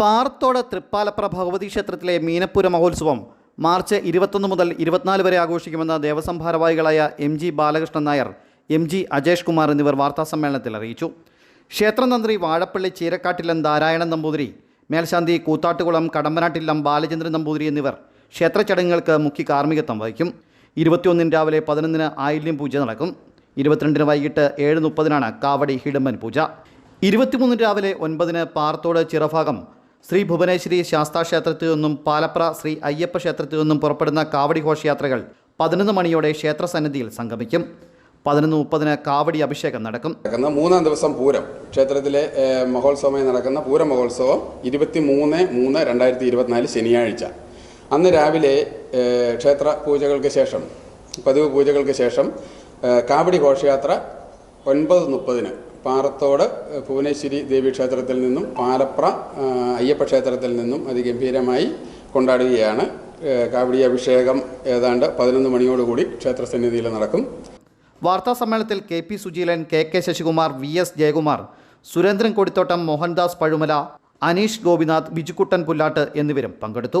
പാറത്തോട് തൃപ്പാലപ്ര ഭഗവതി ക്ഷേത്രത്തിലെ മീനപ്പുര മഹോത്സവം മാർച്ച് ഇരുപത്തൊന്ന് മുതൽ ഇരുപത്തിനാല് വരെ ആഘോഷിക്കുമെന്ന് ദേവസ്വം ഭാരവാഹികളായ M G Balakrishnan Nair M G Ajesh Kumar എന്നിവർ വാർത്താസമ്മേളനത്തിൽ അറിയിച്ചു. ക്ഷേത്രതന്ത്രി വാഴപ്പള്ളി ചീരക്കാട്ടിലൻ നാരായണൻ നമ്പൂതിരി മേൽശാന്തി കൂത്താട്ടുകുളം കടമ്പനാട്ടില്ലം ബാലചന്ദ്രൻ നമ്പൂതിരി എന്നിവർ ക്ഷേത്ര ചടങ്ങുകൾക്ക് മുഖ്യ കാർമ്മികത്വം വഹിക്കും. ഇരുപത്തിയൊന്നിന് രാവിലെ പതിനൊന്നിന് ആയില്യം പൂജ നടക്കും. ഇരുപത്തിരണ്ടിന് വൈകിട്ട് ഏഴ് മുപ്പതിനാണ് കാവടി ഹിഡമ്പൻ പൂജ. ഇരുപത്തിമൂന്നിന് രാവിലെ ഒൻപതിന് പാറത്തോട് ചിറഭാഗം ശ്രീ ഭുവനേശ്വരി ശാസ്താ ശാസ്താക്ഷേത്രത്തിൽ നിന്നും പാലപ്ര ശ്രീ അയ്യപ്പ ക്ഷേത്രത്തിൽ നിന്നും പുറപ്പെടുന്ന കാവടി ഘോഷയാത്രകൾ പതിനൊന്ന് മണിയോടെ ക്ഷേത്രസന്നിധിയിൽ സംഗമിക്കും. പതിനൊന്ന് മുപ്പതിന് കാവടി അഭിഷേകം നടക്കും. നടക്കുന്ന മൂന്നാം ദിവസം പൂരം. ക്ഷേത്രത്തിലെ മഹോത്സവമായി നടക്കുന്ന പൂരം മഹോത്സവം ഇരുപത്തി മൂന്ന് മൂന്ന് രണ്ടായിരത്തി ഇരുപത്തിനാല് ശനിയാഴ്ച. അന്ന് രാവിലെ ക്ഷേത്ര പൂജകൾക്ക് ശേഷം പതിവ് പൂജകൾക്ക് ശേഷം കാവടി ഘോഷയാത്ര ഒൻപത് മുപ്പതിന് പാറത്തോട് ഭുവനേശ്വരി ദേവീക്ഷേത്രത്തിൽ നിന്നും പാലപ്ര അയ്യപ്പ ക്ഷേത്രത്തിൽ നിന്നും അതിഗംഭീരമായി കൊണ്ടാടുകയാണ്. കാവടി അഭിഷേകം ഏതാണ്ട് പതിനൊന്ന് മണിയോടുകൂടി ക്ഷേത്രസന്നിധിയിൽ നടക്കും. വാർത്താ സമ്മേളനത്തിൽ K P Sujeelan K K Sasikumar V S Jayakumar Surendran Kodithottam Mohandas Pazhumala Aneesh Gopinath Bijukuttan Pullattu എന്നിവരും പങ്കെടുത്തു.